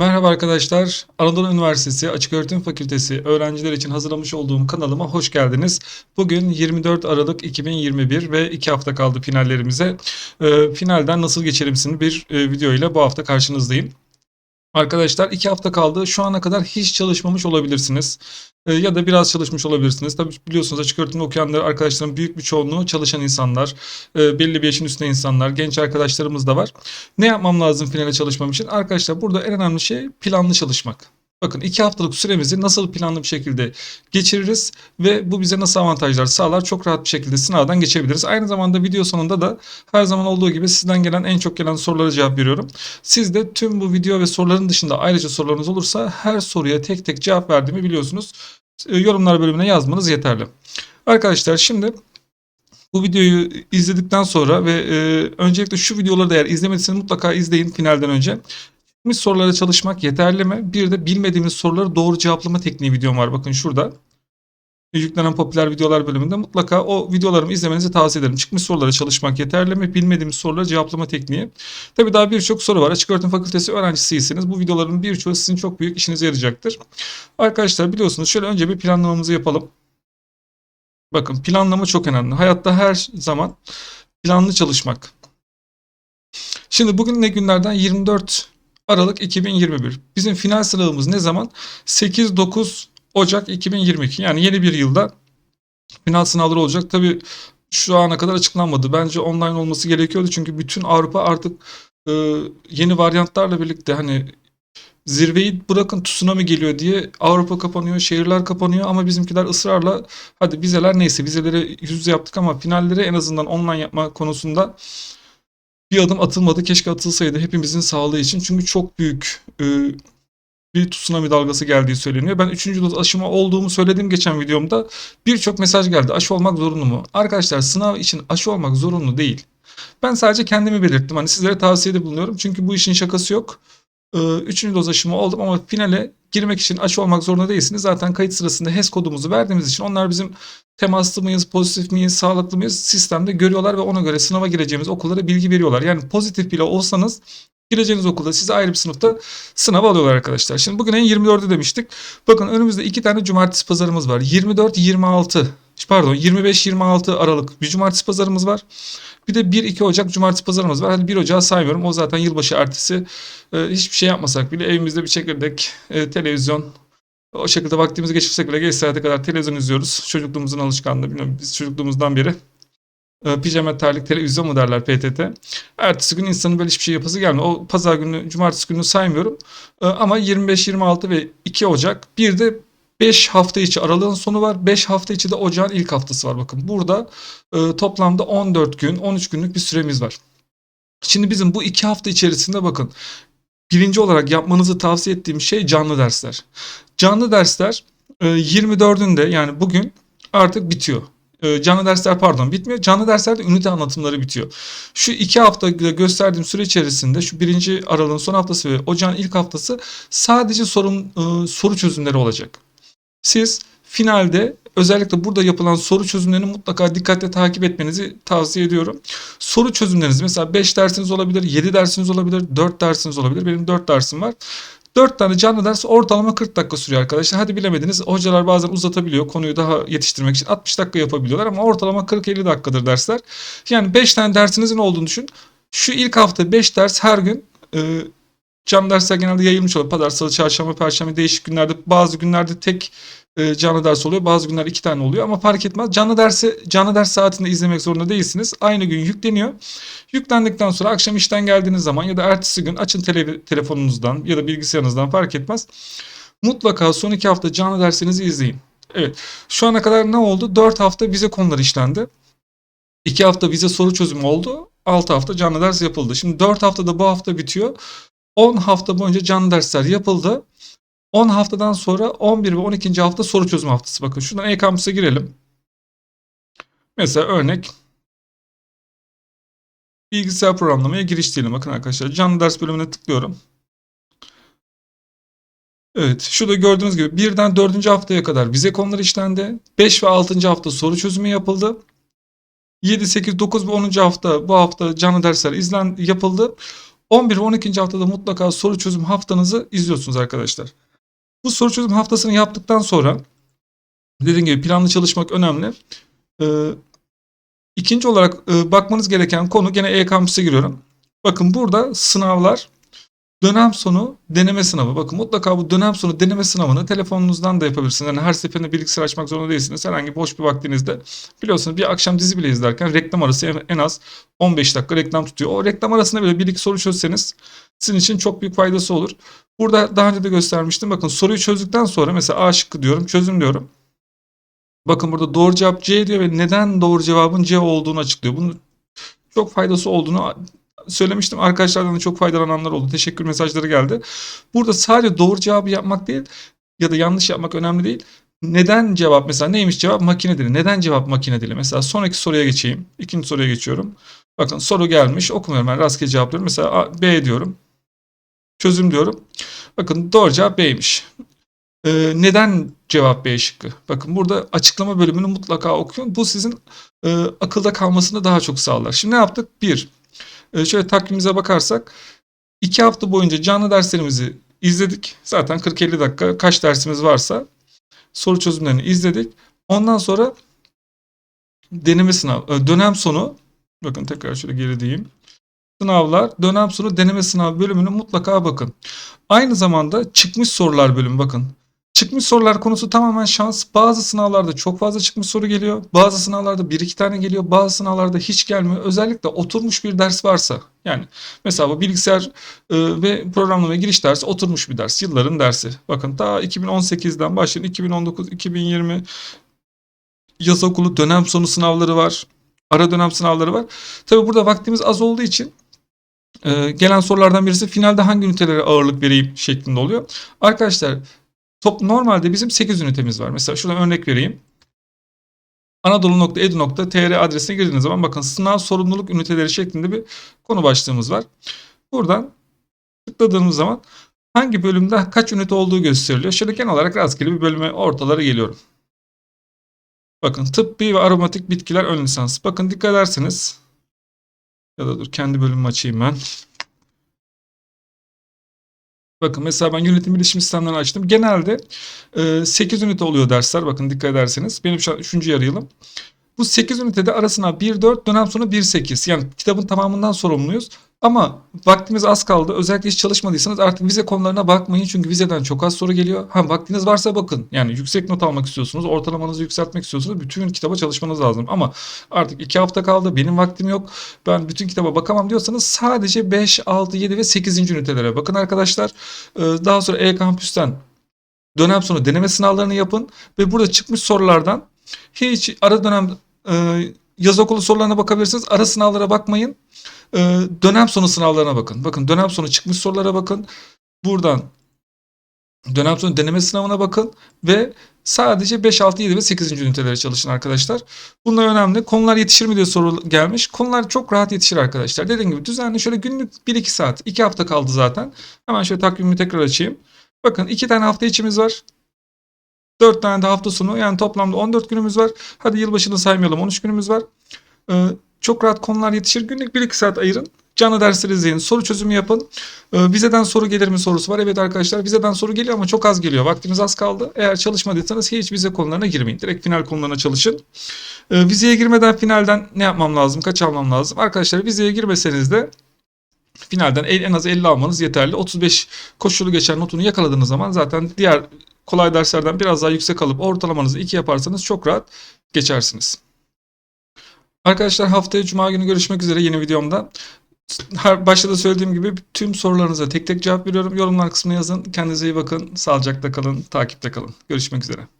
Merhaba arkadaşlar. Anadolu Üniversitesi Açıköğretim Fakültesi öğrenciler için hazırlamış olduğum kanalıma hoş geldiniz. Bugün 24 Aralık 2021 ve 2 hafta kaldı finallerimize. Ee, finalden nasıl geçerimsin bir e, video ile bu hafta karşınızdayım. Arkadaşlar 2 hafta kaldı. Şu ana kadar hiç çalışmamış olabilirsiniz. Ee, ya da biraz çalışmış olabilirsiniz. Tabii biliyorsunuz açık öğretimde okuyanlar arkadaşların büyük bir çoğunluğu çalışan insanlar, e, belli bir yaşın üstünde insanlar, genç arkadaşlarımız da var. Ne yapmam lazım finale çalışmam için? Arkadaşlar burada en önemli şey planlı çalışmak. Bakın iki haftalık süremizi nasıl planlı bir şekilde geçiririz ve bu bize nasıl avantajlar sağlar çok rahat bir şekilde sınavdan geçebiliriz. Aynı zamanda video sonunda da her zaman olduğu gibi sizden gelen en çok gelen sorulara cevap veriyorum. Siz de tüm bu video ve soruların dışında ayrıca sorularınız olursa her soruya tek tek cevap verdiğimi biliyorsunuz. E, Yorumlar bölümüne yazmanız yeterli. Arkadaşlar şimdi bu videoyu izledikten sonra ve e, öncelikle şu videoları da eğer izlemediyseniz mutlaka izleyin finalden önce. Bildiğimiz sorulara çalışmak yeterli mi? Bir de bilmediğimiz soruları doğru cevaplama tekniği videom var. Bakın şurada. Yüklenen popüler videolar bölümünde mutlaka o videolarımı izlemenizi tavsiye ederim. Çıkmış sorulara çalışmak yeterli mi? Bilmediğimiz soruları cevaplama tekniği. Tabii daha birçok soru var. Açık öğretim fakültesi öğrencisiyseniz bu videoların birçoğu sizin çok büyük işinize yarayacaktır. Arkadaşlar biliyorsunuz şöyle önce bir planlamamızı yapalım. Bakın planlama çok önemli. Hayatta her zaman planlı çalışmak. Şimdi bugün ne günlerden? 24 Aralık 2021. Bizim final sınavımız ne zaman? 8-9 Ocak 2022. Yani yeni bir yılda final sınavları olacak. Tabii şu ana kadar açıklanmadı. Bence online olması gerekiyordu. Çünkü bütün Avrupa artık e, yeni varyantlarla birlikte hani zirveyi bırakın tsunami geliyor diye Avrupa kapanıyor, şehirler kapanıyor ama bizimkiler ısrarla hadi vizeler neyse vizeleri yüz yaptık ama finalleri en azından online yapma konusunda bir adım atılmadı. Keşke atılsaydı hepimizin sağlığı için. Çünkü çok büyük e, bir tsunami dalgası geldiği söyleniyor. Ben 3. doz aşımı olduğumu söyledim geçen videomda. Birçok mesaj geldi. Aşı olmak zorunlu mu? Arkadaşlar sınav için aşı olmak zorunlu değil. Ben sadece kendimi belirttim. Hani sizlere tavsiyede bulunuyorum. Çünkü bu işin şakası yok. Ee, Üçüncü doz aşımı oldum ama finale girmek için aşı olmak zorunda değilsiniz. Zaten kayıt sırasında HES kodumuzu verdiğimiz için onlar bizim temaslı mıyız, pozitif miyiz, sağlıklı mıyız sistemde görüyorlar ve ona göre sınava gireceğimiz okullara bilgi veriyorlar. Yani pozitif bile olsanız gireceğiniz okulda size ayrı bir sınıfta sınav alıyorlar arkadaşlar. Şimdi bugün en 24'ü demiştik. Bakın önümüzde iki tane cumartesi pazarımız var. 24-26 pardon 25-26 Aralık bir cumartesi pazarımız var. Bir de 1-2 Ocak cumartesi pazarımız var. Hadi 1 Ocak'ı saymıyorum. O zaten yılbaşı ertesi. Ee, hiçbir şey yapmasak bile evimizde bir çekirdek, e, televizyon, o şekilde vaktimizi geçirsek bile geç saate kadar televizyon izliyoruz. Çocukluğumuzun alışkanlığı. Bilmiyorum biz çocukluğumuzdan beri. E, pijama terlik televizyon mu derler PTT. Ertesi gün insanın böyle hiçbir şey yapası gelmiyor. O pazar günü, cumartesi günü saymıyorum. E, ama 25, 26 ve 2 Ocak bir de 5 hafta içi aralığın sonu var. 5 hafta içi de ocağın ilk haftası var. Bakın burada e, toplamda 14 gün, 13 günlük bir süremiz var. Şimdi bizim bu 2 hafta içerisinde bakın birinci olarak yapmanızı tavsiye ettiğim şey canlı dersler. Canlı dersler e, 24'ünde yani bugün artık bitiyor. E, Canlı dersler pardon bitmiyor. Canlı derslerde ünite anlatımları bitiyor. Şu iki hafta gösterdiğim süre içerisinde şu birinci aralığın son haftası ve ocağın ilk haftası sadece sorun, e, soru çözümleri olacak. Siz finalde özellikle burada yapılan soru çözümlerini mutlaka dikkatle takip etmenizi tavsiye ediyorum. Soru çözümleriniz mesela 5 dersiniz olabilir, 7 dersiniz olabilir, 4 dersiniz olabilir. Benim 4 dersim var. 4 tane canlı ders ortalama 40 dakika sürüyor arkadaşlar. Hadi bilemediniz hocalar bazen uzatabiliyor konuyu daha yetiştirmek için 60 dakika yapabiliyorlar ama ortalama 40-50 dakikadır dersler. Yani 5 tane dersinizin olduğunu düşün. Şu ilk hafta 5 ders her gün e, canlı dersler genelde yayılmış oluyor. Pazar, salı, çarşamba, perşembe değişik günlerde bazı günlerde tek e, canlı ders oluyor. Bazı günler iki tane oluyor ama fark etmez. Canlı dersi canlı ders saatinde izlemek zorunda değilsiniz. Aynı gün yükleniyor. Yüklendikten sonra akşam işten geldiğiniz zaman ya da ertesi gün açın tele, telefonunuzdan ya da bilgisayarınızdan fark etmez. Mutlaka son iki hafta canlı dersinizi izleyin. Evet. Şu ana kadar ne oldu? 4 hafta vize konuları işlendi. 2 hafta vize soru çözümü oldu. 6 hafta canlı ders yapıldı. Şimdi 4 haftada bu hafta bitiyor. 10 hafta boyunca canlı dersler yapıldı. 10 haftadan sonra 11 ve 12. hafta soru çözüm haftası. Bakın şuradan e-kampüse girelim. Mesela örnek bilgisayar programlamaya giriş diyelim. Bakın arkadaşlar canlı ders bölümüne tıklıyorum. Evet şurada gördüğünüz gibi birden 4. haftaya kadar vize konuları işlendi. 5 ve 6. hafta soru çözümü yapıldı. 7, 8, 9 ve 10. hafta bu hafta canlı dersler izlen yapıldı. 11 ve 12. haftada mutlaka soru çözüm haftanızı izliyorsunuz arkadaşlar. Bu soru çözüm haftasını yaptıktan sonra dediğim gibi planlı çalışmak önemli. Ee, ikinci olarak e, bakmanız gereken konu gene e-kampüse giriyorum. Bakın burada sınavlar dönem sonu deneme sınavı. Bakın mutlaka bu dönem sonu deneme sınavını telefonunuzdan da yapabilirsiniz. Yani her seferinde bilgisayar açmak zorunda değilsiniz. Herhangi boş bir vaktinizde biliyorsunuz bir akşam dizi bile izlerken reklam arası en- az 15 dakika reklam tutuyor. O reklam arasında bile bir iki soru çözseniz sizin için çok büyük faydası olur. Burada daha önce de göstermiştim. Bakın soruyu çözdükten sonra mesela A şıkkı diyorum, çözüm diyorum. Bakın burada doğru cevap C diyor ve neden doğru cevabın C olduğunu açıklıyor. Bunun çok faydası olduğunu söylemiştim. Arkadaşlardan da çok faydalananlar oldu. Teşekkür mesajları geldi. Burada sadece doğru cevabı yapmak değil ya da yanlış yapmak önemli değil. Neden cevap mesela neymiş cevap makine dili. Neden cevap makine dili? Mesela sonraki soruya geçeyim. İkinci soruya geçiyorum. Bakın soru gelmiş. Okumuyorum ben rastgele cevaplıyorum. Mesela B diyorum. Çözüm diyorum. Bakın doğru cevap B'ymiş. Ee, neden cevap B şıkkı? Bakın burada açıklama bölümünü mutlaka okuyun. Bu sizin e, akılda kalmasını daha çok sağlar. Şimdi ne yaptık? Bir, e, şöyle takvimimize bakarsak iki hafta boyunca canlı derslerimizi izledik. Zaten 40-50 dakika kaç dersimiz varsa soru çözümlerini izledik. Ondan sonra deneme sınav, e, dönem sonu bakın tekrar şöyle geri diyeyim. Sınavlar, dönem sonu deneme sınav bölümünü mutlaka bakın. Aynı zamanda çıkmış sorular bölümü bakın. Çıkmış sorular konusu tamamen şans. Bazı sınavlarda çok fazla çıkmış soru geliyor. Bazı sınavlarda bir iki tane geliyor. Bazı sınavlarda hiç gelmiyor. Özellikle oturmuş bir ders varsa. Yani mesela bu bilgisayar e, ve programlamaya giriş dersi oturmuş bir ders. Yılların dersi. Bakın ta 2018'den başlayın 2019, 2020 yaz okulu dönem sonu sınavları var. Ara dönem sınavları var. Tabi burada vaktimiz az olduğu için e, gelen sorulardan birisi finalde hangi ünitelere ağırlık vereyim şeklinde oluyor. Arkadaşlar top normalde bizim 8 ünitemiz var. Mesela şuradan örnek vereyim. Anadolu.edu.tr adresine girdiğiniz zaman bakın sınav sorumluluk üniteleri şeklinde bir konu başlığımız var. Buradan tıkladığımız zaman hangi bölümde kaç ünite olduğu gösteriliyor. Şöyle genel olarak rastgele bir bölüme ortalara geliyorum. Bakın tıbbi ve aromatik bitkiler ön lisans. Bakın dikkat ederseniz ya da dur kendi bölümümü açayım ben. Bakın mesela ben yönetim bilişim sistemlerini açtım. Genelde e, 8 ünite oluyor dersler. Bakın dikkat ederseniz. Benim şu an 3. yarı yılım. Bu 8 ünitede arasına 1-4 dönem sonu 1-8. Yani kitabın tamamından sorumluyuz. Ama vaktimiz az kaldı. Özellikle hiç çalışmadıysanız artık vize konularına bakmayın. Çünkü vizeden çok az soru geliyor. Ha vaktiniz varsa bakın. Yani yüksek not almak istiyorsunuz. Ortalamanızı yükseltmek istiyorsunuz. Bütün kitaba çalışmanız lazım. Ama artık 2 hafta kaldı. Benim vaktim yok. Ben bütün kitaba bakamam diyorsanız sadece 5, 6, 7 ve 8. ünitelere bakın arkadaşlar. Ee, Daha sonra e-kampüsten dönem sonu deneme sınavlarını yapın. Ve burada çıkmış sorulardan hiç ara dönem e, yaz okulu sorularına bakabilirsiniz. Ara sınavlara bakmayın. E, dönem sonu sınavlarına bakın. Bakın dönem sonu çıkmış sorulara bakın. Buradan dönem sonu deneme sınavına bakın ve sadece 5, 6, 7 ve 8. ünitelere çalışın arkadaşlar. Bunlar önemli. Konular yetişir mi diye soru gelmiş. Konular çok rahat yetişir arkadaşlar. Dediğim gibi düzenli şöyle günlük 1-2 saat. 2 hafta kaldı zaten. Hemen şöyle takvimimi tekrar açayım. Bakın 2 tane hafta içimiz var. 4 tane de hafta sonu yani toplamda 14 günümüz var. Hadi yılbaşını saymayalım 13 günümüz var. Ee, çok rahat konular yetişir. Günlük 1-2 saat ayırın. Canlı dersleri izleyin. Soru çözümü yapın. Ee, vizeden soru gelir mi sorusu var. Evet arkadaşlar vizeden soru geliyor ama çok az geliyor. Vaktimiz az kaldı. Eğer çalışmadıysanız hiç vize konularına girmeyin. Direkt final konularına çalışın. Ee, vizeye girmeden finalden ne yapmam lazım? Kaç almam lazım? Arkadaşlar vizeye girmeseniz de finalden en az 50 almanız yeterli. 35 koşulu geçen notunu yakaladığınız zaman zaten diğer kolay derslerden biraz daha yüksek alıp ortalamanızı 2 yaparsanız çok rahat geçersiniz. Arkadaşlar haftaya cuma günü görüşmek üzere yeni videomda. Her başta da söylediğim gibi tüm sorularınıza tek tek cevap veriyorum. Yorumlar kısmına yazın. Kendinize iyi bakın. Sağlıcakla kalın. Takipte kalın. Görüşmek üzere.